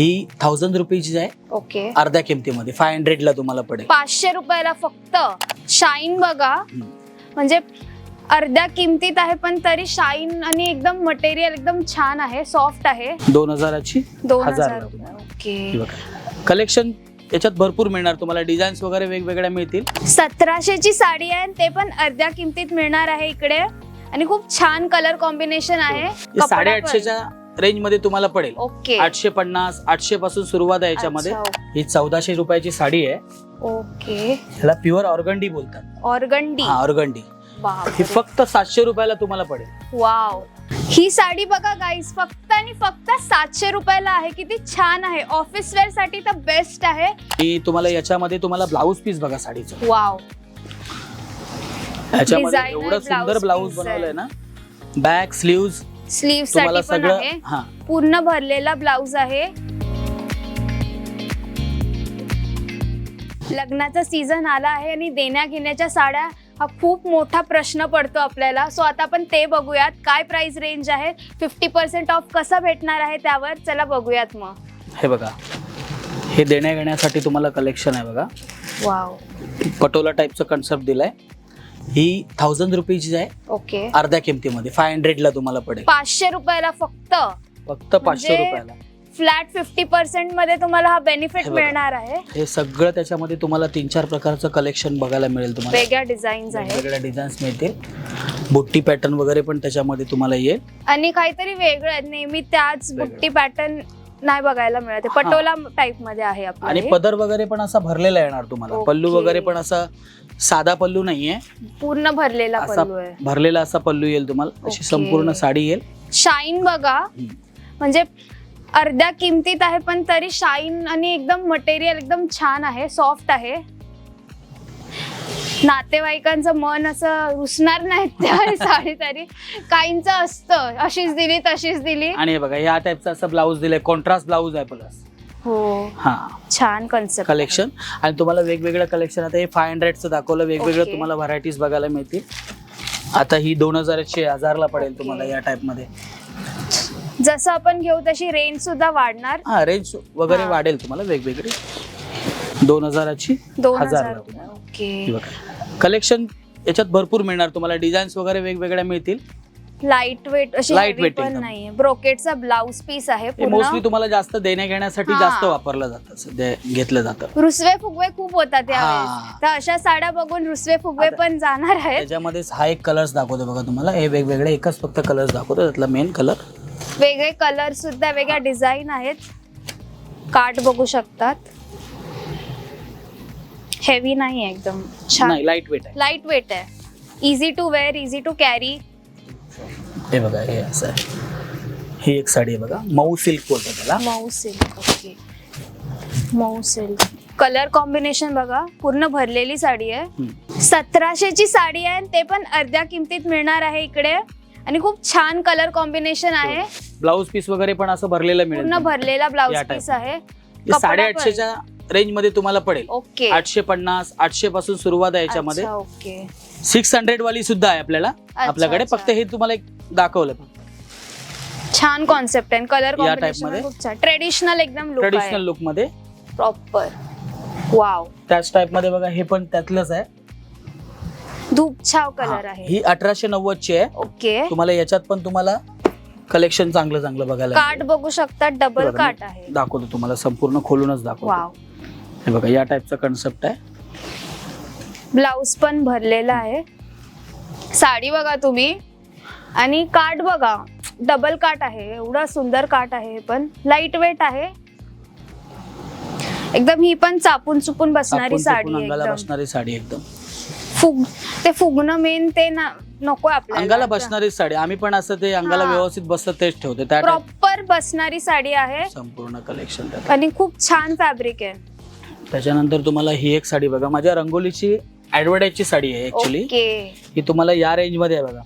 ही thousand रुपीची आहे. Okay. अर्ध्या किमतीमध्ये. फाय हंड्रेडला तुम्हाला पडेल. पाचशे रुपयाला फक्त. शाईन बघा. म्हणजे अर्ध्या किमतीत आहे पण तरी शाईन आणि एकदम मटेरियल एकदम छान आहे सॉफ्ट आहे. दोन हजाराची दोन हजार. ओके. कलेक्शन याच्यात भरपूर मिळणार. तुम्हाला डिझाईन्स वगैरे वेगवेगळ्या मिळतील. सतराशेची साडी आहे ते पण अर्ध्या किमतीत मिळणार आहे इकडे. आणि खूप छान कलर कॉम्बिनेशन आहे. हे कपडा पण. साडेआठशेच्या रेंजमध्ये तुम्हाला पडेल. ओके. आठशे पन्नास आठशे पासून सुरुवात आहे याच्यामध्ये. अच्छा, ही चौदाशे रुपयाची साडी आहे. ओके. ह्याला प्युअर ऑर्गंडी बोलतात. ऑर्गंडी हा ऑर्गंडी ही. फक्त सातशे रुपयाला तुम्हाला पडेल. वाव ही साडी बघा गाईस फक्त आणि फक्त सातशे रुपयाला आहे. किती छान आहे. ऑफिस वेअरसाठी तर बेस्ट आहे. ही तुम्हाला याच्यामध्ये तुम्हाला ब्लाऊज पीस बघा साडीचं. वाव याच्यामध्ये Designer एवढं सुंदर blouse ब्लाऊज बनवलंय ना. बॅक स्लीव्ह स्लीवसाठी पण आहे. हा. पूर्ण भरलेला ब्लाउज आहे. लग्नाचा सीझन आला आहे आणि देण्या घेण्याच्या साड्या हा खूप मोठा प्रश्न पडतो आपल्याला. सो आता आपण ते बघूयात. काय प्राइस रेंज आहे? फिफ्टी पर्सेंट ऑफ कसा भेटणार आहे त्यावर? चला बघूयात मग. हे बघा. हे देण्या घेण्यासाठी तुम्हाला कलेक्शन आहे बघा. वाव पटोला टाईपचं कन्सेप्ट दिलाय. ही थाउजंड रुपीची आहे. ओके. अर्ध्या किमतीमध्ये. फाय हंड्रेडला तुम्हाला पडेल. पाचशे रुपयाला फक्त? फक्त पाचशे म्हणजे रुपयाला. फ्लॅट फिफ्टी पर्सेंटमध्ये तुम्हाला हा बेनिफिट हे बघा. मिळणार आहे. हे सगळं त्याच्यामध्ये तुम्हाला तीन चार प्रकारचं कलेक्शन बघायला मिळेल तुम्हाला. वेगळ्या डिझाईन्स आहेत. वेगवेगळ्या डिझाईन्स मिळतील. बुट्टी पॅटर्न वगैरे पण त्याच्यामध्ये तुम्हाला येईल. आणि काहीतरी वेगळं आहे. नेहमी त्याच वेगळं. बुट्टी पॅटर्न नाही बघायला मिळत आहे. पटोला टाइपमध्ये आहे आणि पदर वगैरे पण असा भरलेला येणार तुम्हाला. ओके. पल्लू वगैरे पण असा साधा पल्लू नाहीये. पूर्ण भरलेला असा पल्लू आहे. भरलेला असा पल्लू येईल तुम्हाला. अशी ओके. संपूर्ण साडी येईल. शाईन बघा. हम्म. म्हणजे अर्ध्या किमतीत आहे पण तरी शाईन आणि एकदम मटेरियल एकदम छान आहे सॉफ्ट आहे. नातेवाईकांचं मन असं रुसणार नाही त्या साडी तरी. काहींचं असतं. अशीच दिली तशीच दिली. आणि हे बघा या टाईपचा असं ब्लाऊज दिलाय. कॉन्ट्रास्ट ब्लाऊज आहे प्लस हो. हा. छान कन्सेप्ट कलेक्शन आणि तुम्हाला वेगवेगळं कलेक्शन आता हे फाय हंड्रेडचं दाखवलं. वेगवेगळं. तुम्हाला व्हरायटीज बघायला मिळतील. आता ही दोन हजारशे हजारला पडेल. तुम्हाला या टाईपमध्ये. जसं आपण घेऊ तशी रेंज सुद्धा वाढणार. हा रेंज वगैरे हा. वाढेल तुम्हाला वेगवेगळी. दोन हजाराची दोन हजार. ओके. कलेक्शन याच्यात भरपूर मिळणार तुम्हाला. डिझाईन्स वगैरे वेगवेगळ्या मिळतील. लाइट वेट अशी Light heavy weight पण एकदम. नाहीये. ब्रोकेटचा ब्लाउज पीस आहे पूर्ण. मोस्टली तुम्हाला जास्त देण्या घेण्यासाठी हा. जास्त वापरलं जातं. सध्या घेतलं जातं. रुसवे फुगवे खूप होतात हा. तर अशा साड्या बघून रुसवे फुगवे आता- पण जाणार आहेत. त्याच्यामध्येच हा एक कलर्स दाखवतो बघा तुम्हाला. हे वेगवेगळे एकच फक्त कलर्स दाखवतो. त्यातला मेन कलर वेगळे कलर सुद्धा वेगळ्या डिझाईन आहेत. काट बघू शकतात. हेवी नाही आहे एकदम छान. नाही लाइट वेट आहे. लाइट वेट आहे. Easy to wear easy to carry हे बघा हे असं आहे. ही एक साडी आहे बघा. मऊ सिल्क बोलतात त्याला. मऊ सिल्क ओके मऊ सिल्क कलर कॉम्बिनेशन बघा पूर्ण भरलेली साडी आहे. सतराशेची साडी आहे आणि ते पण अर्ध्या किमतीत मिळणार आहे इकडे. आणि खूप छान कलर कॉम्बिनेशन आहे. ब्लाऊज पीस वगैरे पण असं भरलेलं मिळेल पूर्ण भरलेला ब्लाउज या पीस. आहे. हे साडेआठशेच्या रेंजमध्ये तुम्हाला पडेल. ओके. आठशे पन्नास आठशे पासून सुरुवात आहे याच्यामध्ये. अच्छा, ओके. सिक्स हंड्रेड वाली सुद्धा आहे आपल्याला. आपल्याकडे अच्छा. फक्त हे तुम्हाला एक दाखवलं. छान कॉन्सेप्ट आहे कलर या type कॉम्बिनेशनमध्ये? खूप छान. ट्रेडिशनल एकदम लुक ट्रेडिशनल लुकमध्ये. प्रॉपर वाव त्याच टाइपमध्ये बघा हे पण त्यातलंच आहे. धूपछाव कलर हा, आहे. ही अठराशे नव्वदची आहे. ओके. तुम्हाला याच्यात पण तुम्हाला कलेक्शन चांगलं चांगलं बघायला काट मिळेल. बघू शकता डबल बघा, काट मी आहे. दाखवतो तुम्हाला संपूर्ण खोलूनच दाखवतो. वाव हे बघा या टाईपचा कन्सेप्ट आहे. ब्लाऊज पण भरलेला आहे. साडी बघा तुम्ही. आणि काट बघा डबल काट आहे. एवढा सुंदर काट आहे पण. लाइट वेट आहे. एकदम ही पण चापून चुपून बसणारी आपण साडी चुकून आहे अंगाला एकदम. बसणारी साडी एकदम. फुग ते फुगणं मेन ते ना नको आपल्याला. अंगाला बसणारी साडी आम्ही पण असं ते अंगाला हा. व्यवस्थित बसतं तेच ठेवतो. त्या type प्रॉपर बसणारी साडी आहे. संपूर्ण कलेक्शन आणि खूप छान फॅब्रिक आहे. त्याच्यानंतर तुम्हाला ही एक साडी बघा. माझ्या रंगोलीची ऍडव्हर्टाईजची साडी आहे ऍक्च्युली ओके. ही तुम्हाला या रेंजमध्ये आहे बघा.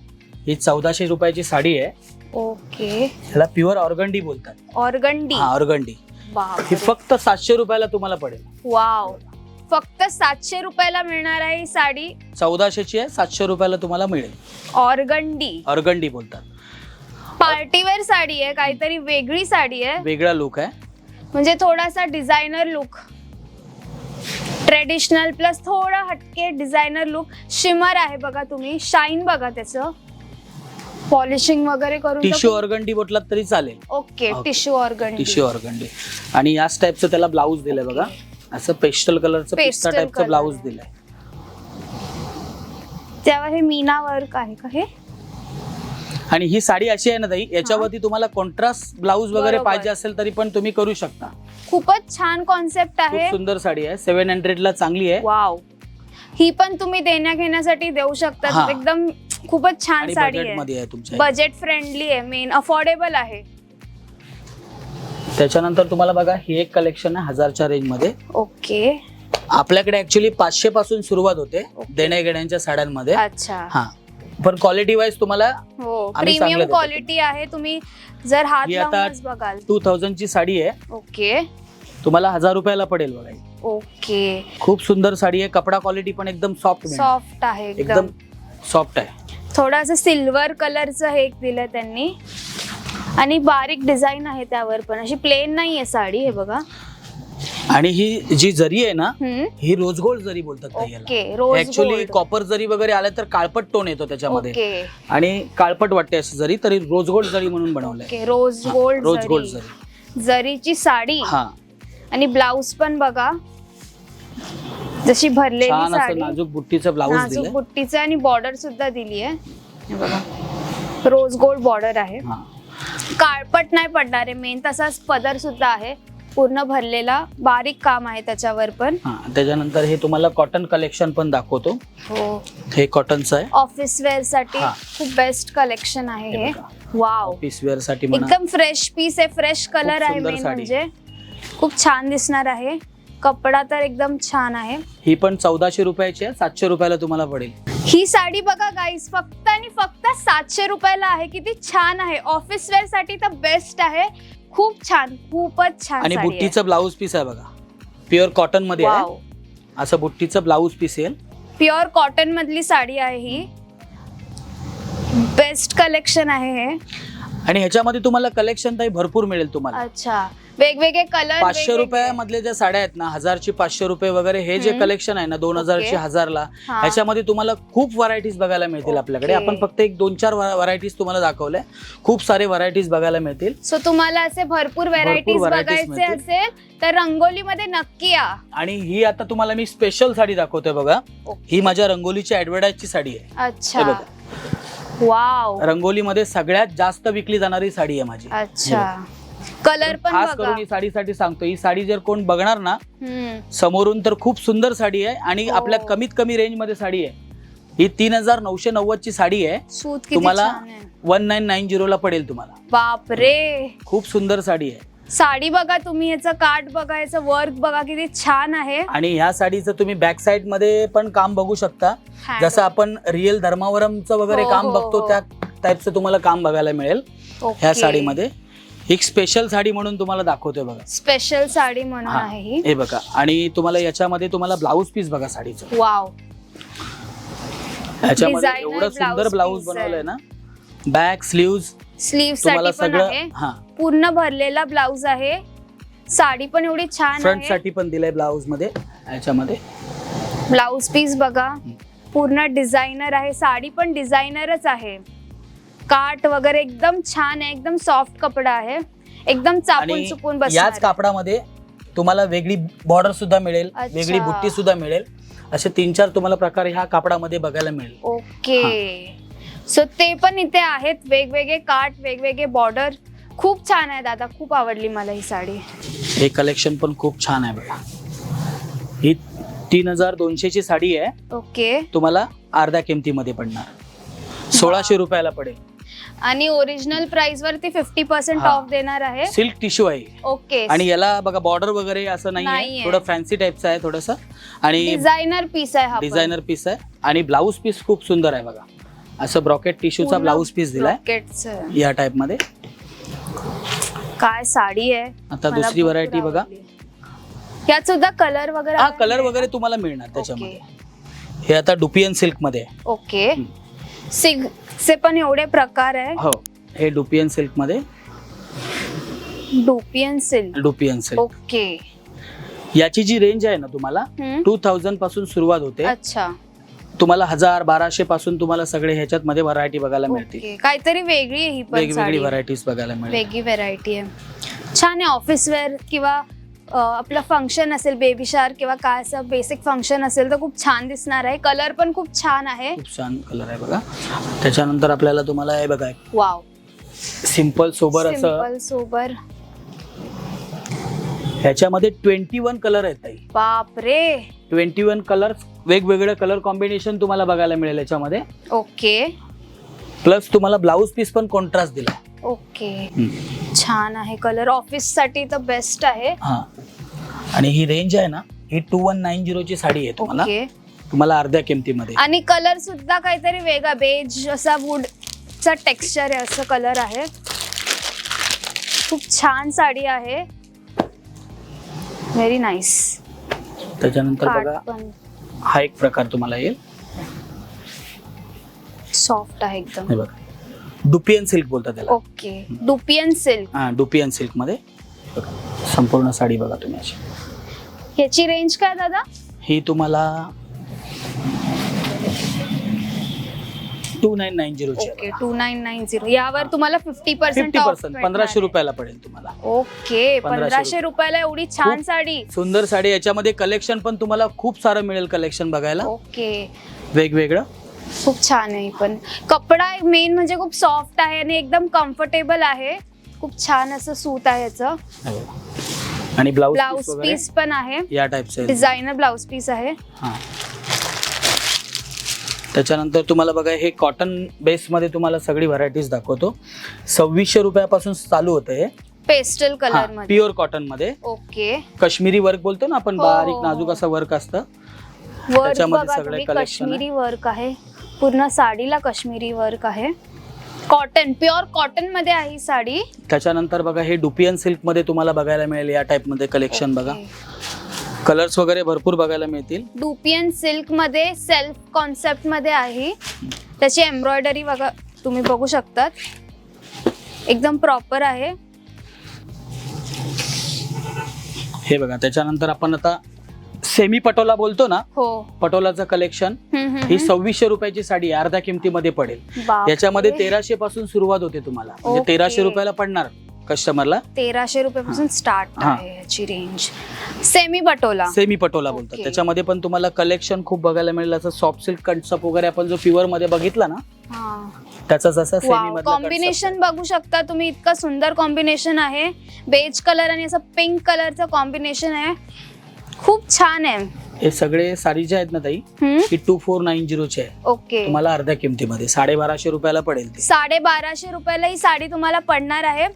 ही चौदाशे रुपयाची साडी आहे. ओके. ह्याला प्युअर ऑर्गंडी बोलतात. ऑर्गंडी हा ऑर्गंडी ही. फक्त सातशे रुपयाला तुम्हाला पडेल. वाव फक्त सातशे रुपयाला मिळणार आहे ही साडी? चौदाशेची आहे सातशे रुपयाला तुम्हाला मिळेल. ऑर्गंडी ऑर्गंडी बोलतात. पार्टीवेअर साडी आहे काहीतरी वेगळी साडी आहे. वेगळा लुक आहे. म्हणजे थोडासा डिझायनर लुक ट्रेडिशनल प्लस थोडा हटके डिझायनर लुक शिमर आहे बघा तुम्ही. शाईन बघा त्याचं. पॉलिशिंग वगैरे करून टिश्यू ऑर्गंडी बोटलात तरी चालेल. Okay. Tissue organ tissue organdy. आणि याच टाईपचं त्याला ब्लाऊज दिलंय बघा. असं पेस्टल कलरचं Pastel टाईपचं color. ब्लाऊज. दिलंय. तेव्हा हे मीना वर्क आहे का हे? आणि ही साडी अशी आहे ना ताई याच्यावरती तुम्हाला कॉन्ट्रास्ट ब्लाऊज वगैरे बरोबर. पाहिजे असेल तरी पण तुम्ही करू शकता. खूपच छान कॉन्सेप्ट खूप आहे. सुंदर साडी आहे. सेव्हन हंड्रेड ला चांगली आहे. वाव ही पण तुम्ही देण्या घेण्यासाठी देऊ हा. शकता एकदम खूपच छान आणि साडी बजेट आहे मध्ये आहे तुमच्या बजेट फ्रेंडली आहे. मेन अफोर्डेबल आहे. त्याच्यानंतर तुम्हाला बघा ही एक कलेक्शन आहे हजारच्या रेंजमध्ये. ओके. आपल्याकडे ऍक्च्युली पाचशे पासून सुरुवात होते. देण्या घेण्याच्या साड्यांमध्ये. अच्छा. हा. पण क्वालिटी वाईज तुम्हाला हो आम्ही चांगलं प्रीमियम देतो. क्वालिटी आहे. तुम्ही जर हात ही आता- लावूनच बघाल. टू थाउजंड ची साडी आहे. ओके. तुम्हाला हजार रुपयाला पडेल बघा. ही. ओके. खूप सुंदर साडी आहे. कपडा क्वालिटी पण एकदम सॉफ्ट सॉफ्ट आहे एकदम. एकदम सॉफ्ट आहे. थोडंसं सिल्वर कलरचं हे एक दिलं त्यांनी. आणि बारीक डिझाईन आहे त्यावर पण. अशी प्लेन नाही आहे साडी हे बघा. आणि ही जी जरी आहे ना हम्म. ही रोज गोल्ड जरी बोलतात ताई याला? Okay rose actually. कॉपर जरी वगैरे आलं तर काळपट टोन येतो त्याच्यामध्ये. ओके. आणि काळपट वाटते अशी जरी तरी रोज गोल्ड जरी म्हणून बनवलंय. ओके रोज हा, गोल्ड रोज गोल्ड जरी. जरी. जरीची साडी. हा. आणि ब्लाऊज पण बघा. जशी भरलेली छान असं साडी. नाजूक बुट्टीचं ब्लाऊज नाजूक दिलंय. बुट्टीचं आणि बॉर्डर सुद्धा दिली आहे. हे बघा. रोज गोल्ड बॉर्डर आहे. हा. काळपट नाही पडणार आहे. मेन तसाच पदर सुद्धा आहे. पूर्ण भरलेला बारीक काम आहे त्याच्यावर पण. हा त्याच्यानंतर हे तुम्हाला कॉटन कलेक्शन पण दाखवतो. हो. हे कॉटनचं आहे. ऑफिस वेअरसाठी हा. खूप बेस्ट कलेक्शन आहे हे हे. वाव ऑफिस वेअरसाठी म्हणा. एकदम फ्रेश पीस आहे. फ्रेश कलर आहे सुंदर मेन साडी. म्हणजे. खूप छान दिसणार आहे. कपडा तर एकदम छान आहे. ही पण चौदाशे रुपयाची आहे. सातशे रुपयाला तुम्हाला पडेल. ही साडी बघा गाईस फक्त आणि फक्त सातशे रुपयाला आहे. किती छान आहे. ऑफिस वेअरसाठी तर बेस्ट आहे. खूप छान खूपच छान आणि बुट्टीचं ब्लाऊज पीस आहे बघा. प्युअर कॉटनमध्ये आहे. असं बुट्टीचं ब्लाऊज पीस येईल. प्युअर कॉटन मधली साडी आहे ही. बेस्ट कलेक्शन आहे हे. आणि ह्याच्यामध्ये तुम्हाला कलेक्शन ताई भरपूर मिळेल तुम्हाला. अच्छा. वेगवेगळे कलर पाचशे रुपयामधल्या ज्या साड्या आहेत ना हजारची पाचशे रुपये वगैरे हे जे. कलेक्शन आहे ना दोन हजारची. हजारला हा. ह्याच्यामध्ये तुम्हाला खूप व्हरायटीज बघायला मिळतील आपल्याकडे. आपण फक्त एक दोन चार व्हरायटीज तुम्हाला दाखवल्या. खूप सारे व्हरायटीज बघायला मिळतील. सो तुम्हाला असे भरपूर व्हेरायटीज बघायचे. असेल तर रंगोलीमध्ये नक्की या. आणि ही आता तुम्हाला मी स्पेशल साडी दाखवतोय बघा. ही माझ्या रंगोलीची ऍडव्हर्टाईजची साडी आहे. अच्छा. बघा. वाव. रंगोलीमध्ये सगळ्यात जास्त विकली जाणारी साडी आहे माझी. अच्छा. कलर पण खास करून ही साडीसाठी सांगतो ही साडी जर कोण बघणार ना. समोरून तर खूप सुंदर साडी आहे आणि हो. आपल्या कमीत कमी रेंजमध्ये साडी आहे. ही तीन हजार नऊशे नव्वद ची साडी आहे. तुम्हाला वन नाईन नाईन झिरोला पडेल तुम्हाला. बापरे. खूप सुंदर साडी आहे. साडी बघा तुम्ही याचं काठ बघा याचं वर्क बघा किती छान आहे. आणि ह्या साडीचं तुम्ही बॅक साइडमध्ये पण काम बघू शकता. जसं आपण रिअल धर्मावरमचं वगैरे हो, काम हो, बघतो हो. त्या टाईपचं तुम्हाला काम बघायला मिळेल. ह्या साडीमध्ये. एक स्पेशल साडी म्हणून तुम्हाला दाखवतोय बघा. स्पेशल साडी म्हणून हा. आहे ही. हे बघा. आणि तुम्हाला याच्यामध्ये तुम्हाला ब्लाऊज पीस बघा साडीचं. वाव ह्याच्यामध्ये Designer एवढं सुंदर ब्लाऊज बनवलंय. ना. बॅक स्लीव्ज स्लीव तुम्हाला साठी पण आहे. सगळं हा. पूर्ण भरलेला ब्लाऊज आहे. साडी पण एवढी छान फ्रंट आहे. साठी पण दिलंय ब्लाऊजमध्ये ह्याच्यामध्ये ब्लाऊज पीस बघा. पूर्ण डिझायनर आहे. साडी पण डिझायनरच आहे. काट वगैरे एकदम छान आहे. एकदम सॉफ्ट कपडा आहे. एकदम चापून चुपून याच बसणार कापडामध्ये तुम्हाला वेगळी बॉर्डर सुद्धा मिळेल. अच्छा. वेगळी बुट्टी सुद्धा मिळेल. असे तीन चार तुम्हाला प्रकार ह्या कापडामध्ये बघायला मिळेल. ओके. सो ते पण इथे आहेत. वेगवेगळे काट वेगवेगळे बॉर्डर खूप छान आहे दादा खूप आवडली मला ही साडी. हे कलेक्शन पण खूप छान आहे बघा. ही तीन हजार दोनशेची साडी आहे. ओके. तुम्हाला अर्ध्या किमतीमध्ये पडणार. सोळाशे रुपयाला पडेल. आणि ओरिजिनल प्राइस वरती फिफ्टी पर्सेंट हा. ऑफ देणार आहे. सिल्क टिश्यू आहे. ओके. आणि याला बघा बॉर्डर वगैरे असं नाहीये. नाहीये. थोडं फॅन्सी टाईपचं आहे थोडस. आणि डिझायनर पीस आहे हा पण. डिझायनर पीस आहे. आणि ब्लाऊज पीस खूप सुंदर आहे बघा. असं ब्रॉकेट टिश्यूचा पूर्ण ब्लाऊज पीस दिलाय. या टाईपमध्ये. काय साडी आहे? आता मला दुसरी भरपूर व्हरायटी बघा. आवडली. यात सुद्धा कलर वगैरे हा? कलर वगैरे तुम्हाला मिळणार. त्याच्यामध्ये. हे आता डुपियन सिल्कमध्ये आहे. ओके. सिल्कचे पण एवढे प्रकार आहे हो हे डुपियन सिल्कमध्ये dupion silk. Dupion silk. Okay. याची जी रेंज आहे ना तुम्हाला हम्म. टू थाउजंडपासून सुरुवात होते. अच्छा. तुम्हाला हजार बाराशे पासून तुम्हाला सगळे ह्याच्यात मध्ये व्हरायटी बघायला मिळतील. ओके काहीतरी वेगळी आहे ही पण वेगवेगळी साडी. व्हरायटीज बघायला मिळेल. वेगळी व्हेरायटी आहे. छान आहे ऑफिस वेअर किंवा अ, आपलं फंक्शन असेल बेबी शार किंवा काय असं बेसिक फंक्शन असेल तर खूप छान दिसणार आहे. कलर पण खूप छान आहे. खूप छान कलर आहे बघा. त्याच्यानंतर आपल्याला तुम्हाला हे बघा वाव सिंपल सोबर असं. सिंपल सोबर ह्याच्यामध्ये ट्वेंटी वन कलर आहेत ताई. बाप रे ट्वेंटी वन कलर वेगवेगळं कलर कॉम्बिनेशन तुम्हाला बघायला मिळेल याच्यामध्ये. ओके. प्लस तुम्हाला ब्लाऊज पीस पण कॉन्ट्रास्ट दिला. ओके. छान आहे. कलर ऑफिससाठी तर बेस्ट आहे. हा. आणि ही रेंज आहे ना ही टू वन नाईन झिरोची साडी आहे तुम्हाला. ओके. तुम्हाला अर्ध्या किमतीमध्ये. आणि कलर सुद्धा काहीतरी वेगळा बेज असा वूडचा टेक्स्चर आहे असं कलर आहे. खूप छान साडी आहे. व्हेरी नाईस त्याच्यानंतर बघा. हा एक प्रकार तुम्हाला येईल. सॉफ्ट आहे एकदम. हे बघा. डुपियन सिल्क बोलतात त्याला. ओके. Dupion silk. हा डुपियन सिल्कमध्ये संपूर्ण साडी बघा तुम्ही अशी. ह्याची रेंज काय दादा? ही तुम्हाला two nine nine okay two nine nine zero यावर तुम्हाला फिफ्टी पर्सेंट फिफ्टी पर्सेंट पंधराशे रुपयाला पडेल तुम्हाला. ओके पंधराशे पंधराशे रुपयाला एवढी छान खूप- साडी. सुंदर साडी याच्यामध्ये कलेक्शन पण तुम्हाला खूप सारं मिळेल कलेक्शन बघायला. ओके वेगवेगळं. खूप छान आहे पण. कपडा मेन म्हणजे खूप सॉफ्ट आहे आणि एकदम कम्फर्टेबल आहे. खूप छान असं सूत आहे याचं. हे. आणि ब्लाऊज ब्लाउज पीस पण आहे. या टाईपचे डिझायनर ब्लाउज पीस आहे. हा. त्याच्यानंतर तुम्हाला बघा हे कॉटन बेस मध्ये तुम्हाला सगळी व्हरायटीज दाखवतो. सव्वीसशे रुपयापासून चालू होतं हे. पेस्टल कलरमध्ये. प्युअर कॉटनमध्ये. ओके काश्मीरी वर्क बोलतो ना आपण हो, बारीक नाजूक. असं वर्क असतं. वर्क त्याच्यामध्ये बघा सगळे तुम्ही collection आहे. काश्मीरी वर्क आहे. पूर्ण साडीला काश्मीरी वर्क आहे. कॉटन प्युअर कॉटनमध्ये आहे ही साडी. त्याच्यानंतर बघा हे डुपियन सिल्कमध्ये तुम्हाला बघायला मिळेल या टाईपमध्ये कलेक्शन बघा. कलर्स वगैरे भरपूर बघायला मिळतील. डुपियन सिल्कमध्ये सेल्फ कॉन्सेप्टमध्ये आहे. त्याची एम्ब्रॉयडरी बघा तुम्ही बघू शकतात. एकदम प्रॉपर आहे. हे बघा त्याच्यानंतर आपण आता सेमी पटोला बोलतो ना? हो. पटोलाचं कलेक्शन हम्म, हम्म, ही हम्म. सव्वीसशे रुपयाची साडी आहे, अर्ध्या किमतीमध्ये पडेल. बापरे. याच्यामध्ये तेराशे पासून सुरुवात होते तुम्हाला. म्हणजे ओके. तेराशे रुपयाला पडणार. कस्टमरला? तेराशे रुपयापासून स्टार्ट हा. आहे याची range semi patola semi patola बोलतात. ओके. त्याच्यामध्ये पण तुम्हाला कलेक्शन खूप बघायला मिळेल. असं सॉफ्ट सिल्क कंटसप वगैरे आपण जो प्युअरमध्ये बघितला ना त्याचाच असं सेमी कॉम्बिनेशन बघू शकता तुम्ही. इतकं सुंदर कॉम्बिनेशन आहे. बेज कलर आणि असं पिंक कलरचं कॉम्बिनेशन आहे. खूप छान आहे. हे सगळे साडी जे आहेत ना ताई हम्म, ही टू फोर नाईन झिरोचे आहे. ओके तुम्हाला अर्ध्या किमतीमध्ये. साडेबाराशे रुपयाला पडेल ती. साडे बाराशे रुपयाला ही साडी तुम्हाला पडणार आहे.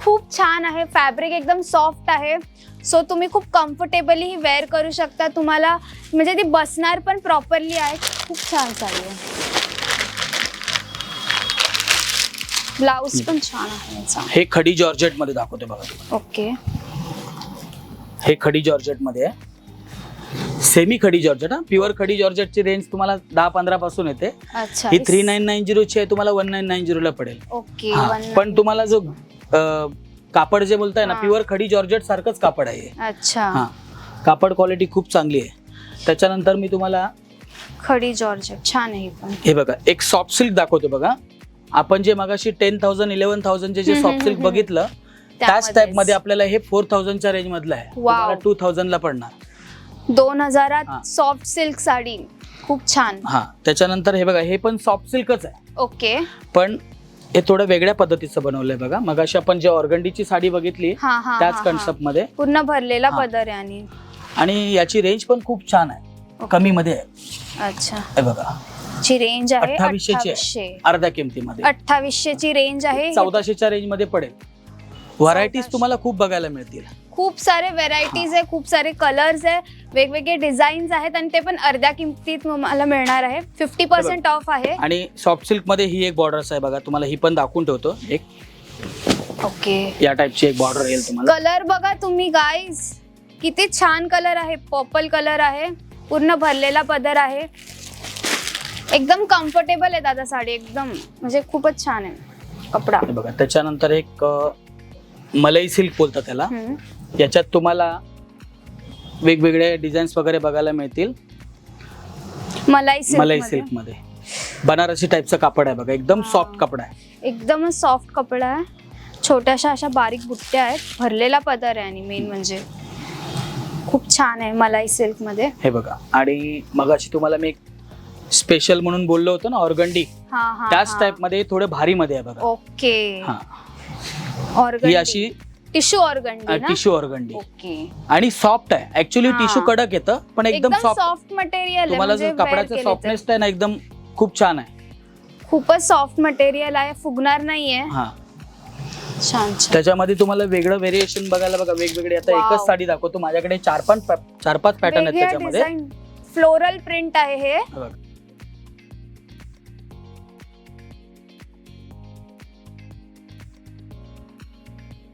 खूप छान आहे फॅब्रिक एकदम सॉफ्ट आहे. सो तुम्ही खूप कम्फर्टेबली ही वेअर करू शकता. तुम्हाला म्हणजे ती बसणार पण प्रॉपरली आहे. खूप छान साडी आहे. ब्लाऊज पण छान आहे याचा. हे खडी जॉर्जेटमध्ये दाखवते बघा तुम्हाला. ओके हे खडी जॉर्जेटमध्ये आहे. सेमी खडी जॉर्जेट हा? प्युअर खडी जॉर्जेटची रेंज तुम्हाला दहा पंधरा पासून येते. अच्छा ही थ्री नाईन नाईन झिरोची आहे तुम्हाला वन नाईन नाईन झिरोला पडेल. ओके हा, पण. तुम्हाला जो कापड जे बोलताय ना हा. प्युअर खडी जॉर्जेट सारखंच कापड आहे. अच्छा हा कापड क्वालिटी खूप चांगली आहे त्याच्यानंतर मी तुम्हाला खडी जॉर्जेट छान आहे ही पण हे बघा एक सॉफ्ट सिल्क दाखवतो बघा आपण जे मगाशी टेन थाउजंड इलेव्हन थाउजंडचे जे हम्म, सॉफ्ट हम्म, सिल्क हम्म. बघितलं त्याच. टाईपमध्ये आपल्याला हे फोर थाउजंडच्या रेंज मधलं आहे. तुम्हाला टू थाउजंडला पडणार दोन हा. हजारात सॉफ्ट सिल्क साडी खूप छान हा त्याच्यानंतर हे बघा हे पण सॉफ्ट सिल्कच आहे ओके पण हे थोडं वेगळ्या पद्धतीचं बनवलंय बघा. मगाशी आपण जे ऑर्गंडीची साडी बघितली हा हा त्याच हा, हा. कन्सेप्टमध्ये. पूर्ण भरलेला हा. पदर आहे आणि. आणि याची रेंज पण खूप छान आहे. कमी मध्ये आहे. अच्छा. हे बघा. ची रेंज आहे अठ्ठावीसशे ची अठ्ठावीसशे. आहे अर्ध्या किमतीमध्ये. अठ्ठावीसशे ची रेंज आहे. चौदाशेच्या रेंजमध्ये पडेल. व्हरायटीज. तुम्हाला खूप बघायला मिळतील. खूप सारे व्हेरायटीज आहे खूप सारे कलर्स आहे वेगवेगळे डिझाईन्स आहेत आणि ते पण अर्ध्या किमतीत मला मिळणार आहे. फिफ्टी पर्सेंट ऑफ आहे. आणि सॉफ्ट सिल्कमध्ये ही एक बॉर्डर आहे बघा तुम्हाला ही पण दाखवून ठेवतो. एक ओके या टाईपची एक बॉर्डर येईल तुम्हाला. कलर बघा तुम्ही गाईज किती छान कलर आहे. पर्पल कलर आहे. पूर्ण भरलेला पदर आहे. एकदम कम्फर्टेबल आहे दादा साडी एकदम. म्हणजे खूपच छान आहे. कपडा. बघा त्याच्यानंतर एक मलई सिल्क बोलतात त्याला. हम्म. याच्यात तुम्हाला वेगवेगळे डिझाईन्स वगैरे बघायला मिळतील. मलाई silk मलई मध्ये. सिल्कमध्ये. बनारसी टाईपचं कापड आहे बघा एकदम हा. सॉफ्ट कपडा आहे. एकदमच सॉफ्ट कपडा आहे. छोट्याशा अशा बारीक बुट्ट्या आहेत. भरलेला पदर आहे आणि मेन म्हणजे. खूप छान आहे मलाई सिल्कमध्ये. हे बघा आणि मगाशी तुम्हाला मी एक स्पेशल म्हणून बोललो होतो ना ऑर्गंडी. हा हा त्याच. टाईपमध्ये थोडे भारी मध्ये आहे बघा. ओके हा. ही अशी टिश्यू ऑर्गंडी ना? टिश्यू ऑर्गंडी ओके आणि सॉफ्ट आहे. ऍक्च्युली. टिश्यू कडक येतं पण एकदम सॉफ्ट मटेरियल तुम्हाला म्हणजे जर कपड्याचं सॉफ्टनेस आहे ना एकदम खूप छान आहे. खूपच सॉफ्ट मटेरियल आहे फुगणार नाहीये. हा. छान त्याच्यामध्ये तुम्हाला वेगळं व्हेरिएशन बघायला बघा वेगवेगळे. आता. एकच साडी दाखवतो माझ्याकडे चार पाच चार पाच पॅटर्न आहेत त्याच्यामध्ये. फ्लोरल प्रिंट आहे हे.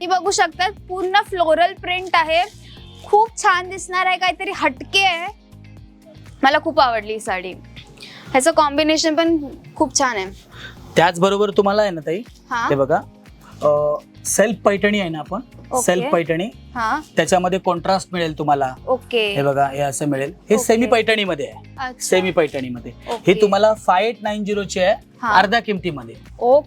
हे बघा. तुम्ही बघू शकता पूर्ण फ्लोरल प्रिंट आहे. खूप छान दिसणार आहे काहीतरी हटके आहे. मला खूप आवडली ही साडी. ह्याचं कॉम्बिनेशन पण खूप छान आहे. त्याचबरोबर तुम्हाला आहे ना ताई हा. हे बघा सेल्फ पैठणी आहे ना आपण. सेल्फ पैठणी. हा. त्याच्यामध्ये कॉन्ट्रास्ट मिळेल तुम्हाला. ओके हे बघा हे असं मिळेल. हे. सेमी पैठणी मध्ये आहे. सेमी पैठणी मध्ये Okay. हे तुम्हाला फाय एट नाईन झिरोची आहे हा. अर्ध्या किमतीमध्ये.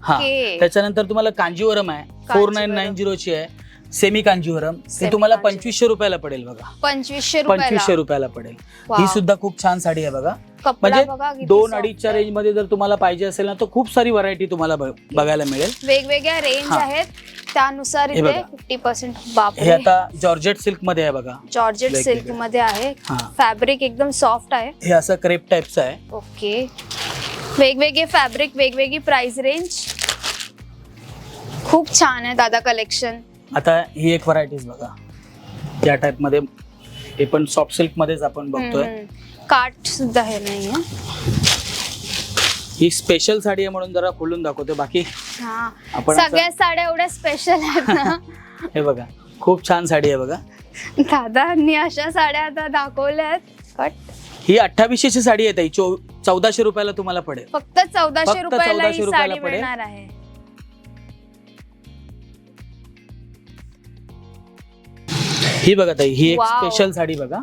हा. त्याच्यानंतर तुम्हाला कांजीवरम आहे फोर नाईन नाईन झिरोची आहे. सेमी कांजीवरम हे Semi तुम्हाला कांजीवरम. पंचवीसशे रुपयाला पडेल बघा. पंचवीसशे पंचवीसशे रुपयाला रुपयाला पडेल Wow. ही सुद्धा खूप छान साडी आहे बघा. कपडा म्हणजे बघा किती दोन soft अडीचच्या आहे. रेंजमध्ये जर तुम्हाला पाहिजे असेल ना तर खूप सारी व्हरायटी तुम्हाला ब- बघायला मिळेल. वेगवेगळ्या रेंज हा. आहेत. त्यानुसार हे इथे बघा. फिफ्टी पर्सेंट हे बापरे आता जॉर्जेट सिल्कमध्ये आहे बघा. जॉर्जेट वेगवेगळे. सिल्कमध्ये आहे. हा. फॅब्रिक एकदम सॉफ्ट आहे. हे असं क्रेप टाईपचं आहे. ओके वेगवेगळे फॅब्रिक वेगवेगळी प्राइस रेंज खूप छान आहे दादा कलेक्शन आता ही एक व्हरायटीज बघा. या टाईपमध्ये हे पण सॉफ्ट सिल्क मध्येच आपण बघतोय. काठ सुद्धा हे नाही ही स्पेशल साडी आहे म्हणून जरा खोलून दाखवतो बाकी हा. आपण सगळ्या साड्या एवढ्या स्पेशल आहेत ना. हे बघा खूप छान साडी आहे बघा. दादांनी अशा साड्या आता दाखवल्या आहेत कट ही अठ्ठावीसशेची साडी आहे ताई. चौदाशे रुपयाला तुम्हाला पडेल. फक्त चौदाशे रुपयाला 1400 ही साडी पडेल. मिळणार आहे. ही बघा ताई ही एक Wow. स्पेशल साडी बघा.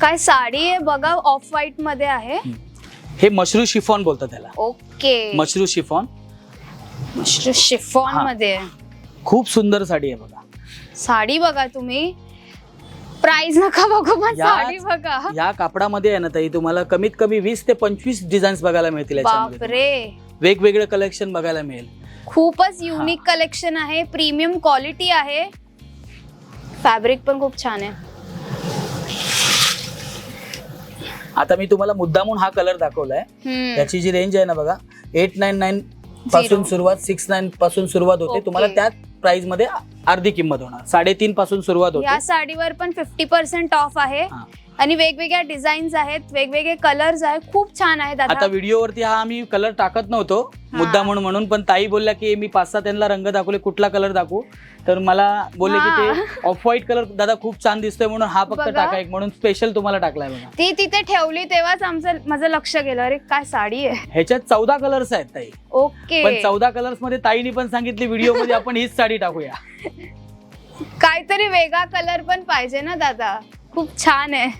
काय साडी आहे? बघा ऑफ व्हाईटमध्ये आहे. हे मशरू शिफॉन बोलतात त्याला. ओके. मशरू शिफॉन. शिफॉन हा. मध्ये. आहे. खूप सुंदर साडी आहे बघा. साडी बघा तुम्ही. प्राइस नका बघू पण साडी बघा. या कापडामध्ये आहे ना ताई तुम्हाला कमीत कमी वीस ते पंचवीस डिझाईन्स बघायला मिळतील याच्यामध्ये बापरे. वेगवेगळे कलेक्शन बघायला मिळेल. खूपच युनिक कलेक्शन आहे. प्रीमियम क्वालिटी आहे. फॅब्रिक पण खूप छान आहे. आता मी तुम्हाला मुद्दामून हा कलर दाखवलाय. हम्म. याची जी रेंज आहे ना बघा एट नाईन नाईन पासून सुरुवात सिक्स नाईन पासून सुरुवात होते. Okay. तुम्हाला त्याच प्राइसमध्ये अर्धी किंमत होणार. साडेतीन पासून सुरुवात या होते साडीवर पण फिफ्टी पर्सेंट ऑफ आहे. हा. आणि वेगवेगळ्या डिझाईन्स आहेत वेगवेगळे कलर्स आहेत खूप छान आहेत आता. आता व्हिडिओवरती हा आम्ही कलर टाकत नव्हतो मुद्दा म्हणून म्हणून पण ताई बोलल्या की मी पाच सहा त्यांना रंग दाखवले कुठला कलर दाखवू? तर मला बोलले की. ते ऑफ व्हाईट कलर दादा खूप छान दिसतोय म्हणून हा फक्त बघा. टाका एक म्हणून स्पेशल तुम्हाला टाकलाय ती तिथे ठेवली तेव्हाच आमचं माझं लक्ष गेलं. अरे काय साडी आहे? ह्याच्यात चौदा कलर्स आहेत ताई. ओके. पण चौदा कलर्समध्ये ताईनी पण सांगितली व्हिडिओमध्ये आपण हीच साडी टाकूया. काहीतरी वेगळा कलर पण पाहिजे ना दादा. खूप छान आहे.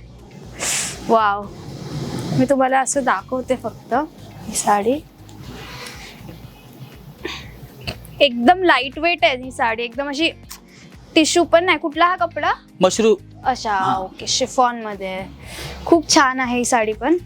वाव. मी तुम्हाला असं दाखवते फक्त ही साडी. एकदम लाइट वेट आहे ही साडी. एकदम अशी टिश्यू पण नाही. कुठला हा कपडा? मशरू. हा. ओके शिफॉनमध्ये आहे. खूप छान आहे ही साडी पण.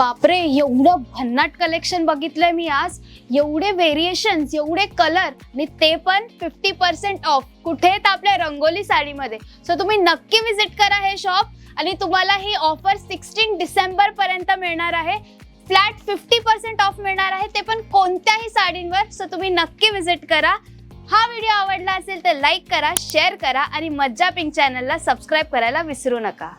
बापरे एवढं भन्नाट कलेक्शन बघितलंय मी आज. एवढे व्हेरिएशन्स एवढे कलर आणि ते पण फिफ्टी पर्सेंट ऑफ कुठे आहेत आपल्या रंगोली साडीमध्ये? सो तुम्ही नक्की व्हिजिट करा हे शॉप आणि तुम्हाला ही ऑफर सिक्स्टीन डिसेंबर पर्यंत मिळणार आहे. फ्लॅट फिफ्टी पर्सेंट ऑफ मिळणार आहे. ते पण कोणत्याही साडींवर. सो तुम्ही नक्की व्हिजिट करा. हा व्हिडिओ आवडला असेल तर लाईक करा शेअर करा आणि मज्जा पिंक चॅनलला सबस्क्राईब करायला विसरू नका.